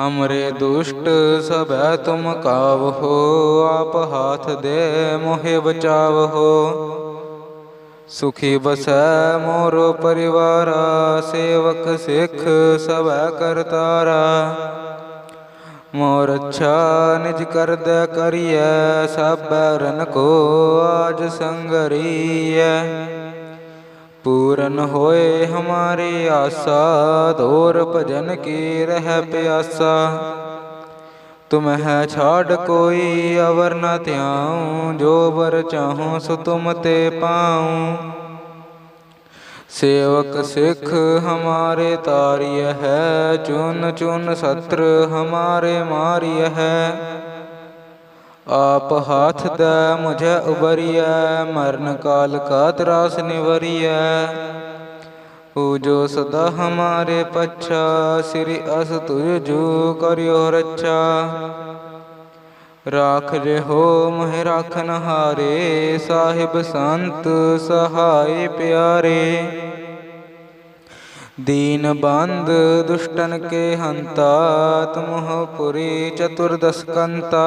ਹਮਰੇ ਦੁਸ਼ਟ ਸਭੈ ਤੁਮ ਕਾਵਹੋ, ਆਪ ਹਾਥ ਦੇ ਮੋਹਿ ਬਚਾਵਹੋ। ਸੁਖੀ ਬਸੈ ਮੋਰੋ ਪਰਿਵਾਰਾ, ਸੇਵਕ ਸਿੱਖ ਸਭੈ ਕਰਤਾਰਾ। ਮੋਰ ਅੱਛਾ ਨਿਜ ਕਰਦਾ ਕਰੀਐ ਸਭੈ ਰਨ ਕੋ ਆਜ ਸੰਗਰੀਐ। ਪੂਰਨ ਹੋਏ ਹਮਾਰੀ ਆਸਾ, ਦੌਰ ਭਜਨ ਕੀ ਰਹਿ ਪਿਆਸਾ। ਤੁਮ ਹੈ ਛਾੜ ਕੋਈ, ਅਵਰ ਨ ਧਿਆਉ, ਜੋ ਬਰ ਚਾਹੂੰ ਸੋ ਤੁਮ ਤੇ ਪਾਉ। ਸੇਵਕ ਸਿੱਖ ਹਮਾਰੇ ਤਾਰਿਯ ਹੈ, ਚੁਨ ਚੁਨ ਸਤਰ ਹਮਾਰੇ ਮਾਰਿਯ ਹੈ। ਆਪ ਹਾਥ ਦਾ ਮੁਝੇ ਉਬਰੀਐ ਮਰਨ ਕਾਲ ਕਾ ਤਰਾਸ ਨਿਵਰੀਐ। ਪੂਜੋ ਸਦਾ ਹਮਾਰੇ ਪਛਾ, ਸ੍ਰੀ ਅਸ ਤੁਜ ਜੋ ਕਰਿਓ ਰੱਛਾ। ਰਾਖ ਰਹੋ ਮਹਿ ਰਾਖਨ ਹਾਰੇ ਸਾਹਿਬ ਸੰਤ ਸਹਾਈ ਪਿਆਰੇ। ਦੀਨ ਬੰਦ ਦੁਸ਼ਟਨ ਕੇ ਹੰਤਾ, ਤੁਮਹ ਪੁਰੀ ਚਤੁਰਦਸ ਕੰਤਾ।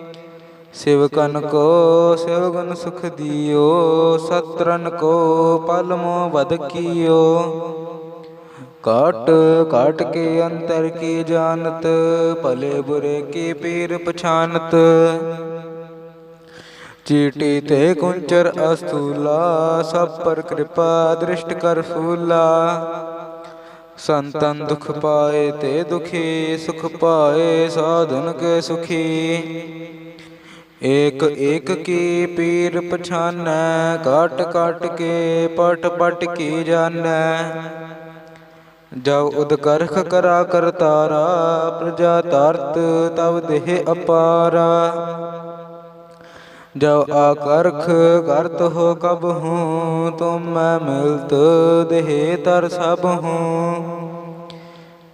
ਸਿਵਕਨ ਕੋ ਸਿਵਗਨ ਸੁਖ ਦਿਓ, ਸਤਰਨ ਕੋ ਪਲਮੋ ਬਦ ਕੀਓ। ਕਾਟ ਕਾਟ ਕੇ ਅੰਤਰ ਕੀ ਜਾਣਤ, ਭਲੇ ਬੁਰੇ ਕੀ ਪੀਰ ਪਛਾਨਤ। ਚੀਟੀ ਤੇ ਕੁੰਚਰ ਅਸਤੂਲਾ ਸਭ ਪਰ ਕਿਰਪਾ ਦ੍ਰਿਸ਼ਟ ਕਰ ਫੂਲਾ। ਸੰਤਨ ਦੁਖ ਪਾਏ ਤੇ ਦੁਖੀ, ਸੁਖ ਪਾਏ ਸਾਧਨ ਕੇ ਸੁਖੀ। ਏਕ ਏਕ ਕੀ ਪੀਰ ਪਛਾਨੈ ਕਾਟ ਕਟ ਕੇ ਪਟ ਪਟ ਕੀ ਜਾਣੈ। ਜਬ ਉਦ ਕਰਖ ਕਰਾ ਕਰਤਾਰਾ ਪ੍ਰਜਾ ਤਰਤ ਤਬ ਦੇਹ ਅਪਾਰਾ। ਜਬ ਆਕਰਖ ਕਰਤ ਹੋ ਕਬ ਹੂੰ, ਤੁਮ ਮੈਂ ਮਿਲਤ ਦੇਹ ਤਰ ਸਭ ਹੂੰ।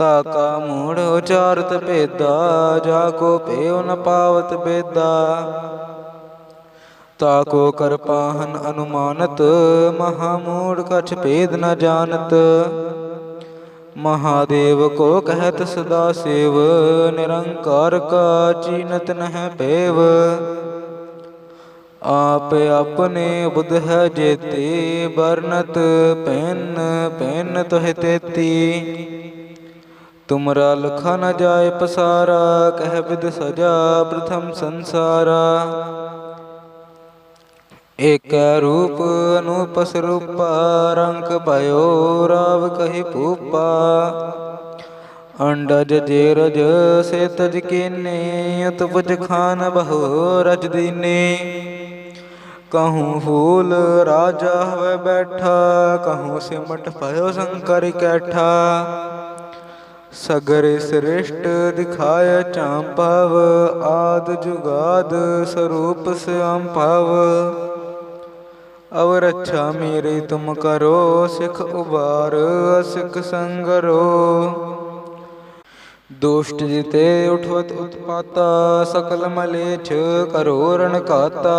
ਤਾ ਕਾ ਮੂੜ ਉਚਾਰਤ ਭੇਦਾ, ਜਾ ਕੋ ਭੇਉ ਨ ਪਾਵਤ ਬੇਦਾ ਤਾ ਕੋ ਅਨੁਮਾਨਤ, ਮਹਾ ਮੂੜ ਕਛ ਭੇਦ ਨ ਜਾਣਤ। ਮਹਾਦੇਵ ਕੋ ਕਹਿਤ ਸਦਾ ਸੇਵ, ਨਿਰੰਕਾਰ ਕਾ ਚੀਨਤ ਨਹਿ ਪੇਵ ਆਪ ਆਪਣੇ ਬੁੱਧ ਹੈ ਜੇਤੀ ਬਰਨਤ ਪੈਨ ਪੈਨ ਤੋਹਿ ਤੇਤੀ। ਤੁਮਰਾ ਲਖਾ ਨ ਜਾਏ ਪਸਾਰਾ, ਕਹਿ ਵਿਦ ਸਜਾ ਪ੍ਰਥਮ ਸੰਸਾਰਾ। ਏਕ ਰੂਪ ਅਨੂਪਸ ਰੂਪਾ ਰੰਗ ਭਇਓ ਰਾਵ ਕਹੀ ਭੂਪਾ। ਅੰਡਜ ਜੇਰਜ ਸੇ ਤਜ ਕੀਨੇ, ਉਤਪਜ ਖਾਨ ਬਹੁ ਰਜ ਦੀਨੇ। ਕਹੂੰ ਫੂਲ ਰਾਜਾ ਹੋਵੇ ਬੈਠਾ, ਕਹੂੰ ਸਿਮਟ ਭਇਓ ਸ਼ੰਕਰ ਕੈਠਾ। ਸਗਰੇ ਸ੍ਰਿਸ਼ਟ ਦਿਖਾਇ ਚਾਂਪਵ ਆਦ ਜੁਗਾਦ ਸਰੂਪ ਸਿਆੰਭਵ ਅਵ ਰੱਛਾ ਮੇਰੀ ਤੁਮ ਕਰੋ, ਸਿਖ ਉਬਾਰ ਅਸਿਖ ਸੰਗਰੋ। ਦੁਸ਼ਟ ਜਿਤੇ ਉਠਵਤ ਉਤਪਾਤਾ, ਸਕਲ ਮਲੇਛ ਕਰੋ ਰਣ ਕਾਤਾ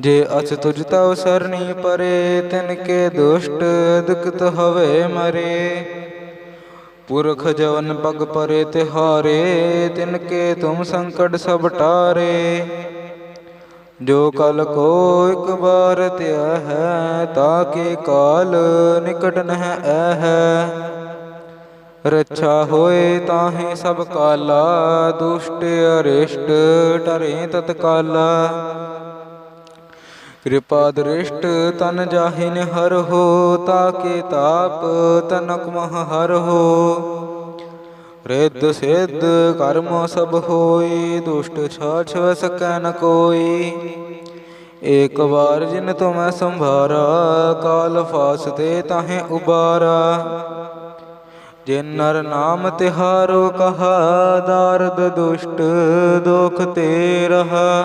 ਜੇ ਅਸ ਤੁਜ ਤਉ ਸਰਣੀ ਪਰੇ, ਤਿਨ ਕੇ ਦੁਸ਼ਟ ਦੁਖਤ ਹਵੇ ਮਰੇ। ਪੁਰਖ ਜਵਨ ਪਗ ਪਰੇ ਤਿਹਾਰੇ, ਤਿਨ ਕੇ ਤੁਮ ਸੰਕਟ ਸਭ ਟਾਰੇ। ਜੋ ਕਲ ਕੋ ਇਕ ਵਾਰ ਧਿਆ ਹੈ, ਤਾਂ ਕੇ ਕਾਲ ਨਿਕਟ ਨਹਿ ਐ ਰੱਛਾ ਹੋਏ ਤਾਹੇ ਸਭ ਕਾਲਾ, ਦੁਸ਼ਟ ਅਰਿਸ਼ਟ ਟਰੇ ਤਤਕਾਲਾ। ਕਿਰਪਾ ਦ੍ਰਿਸ਼ਟ ਤਨ ਜਾਹਿਨ ਹਰ ਹੋ, ਤਾਕੇ ਤਾਪ ਤਨਕ ਮਹ ਹਰ ਹੋ। ਰਿੱਧ ਸਿੱਧ ਕਰਮ ਸਭ ਹੋਈ, ਦੁਸ਼ਟ ਛਾਛ ਵ ਸਕੈ ਨ ਕੋਈ। ਏਕ ਵਾਰ ਜਿਨ ਤੁਮੈ ਸੰਭਾਰਾ, ਕਾਲ ਫਾਸਤੇ ਤਾਹੇ ਉਬਾਰਾ। ਜਿਨ ਨਰ ਨਾਮ ਤਿਹਾਰੋ ਕਹਾ, ਦਾਰਦ ਦੁਸ਼ਟ ਦੁਖ ਤੇ ਰਹਾ।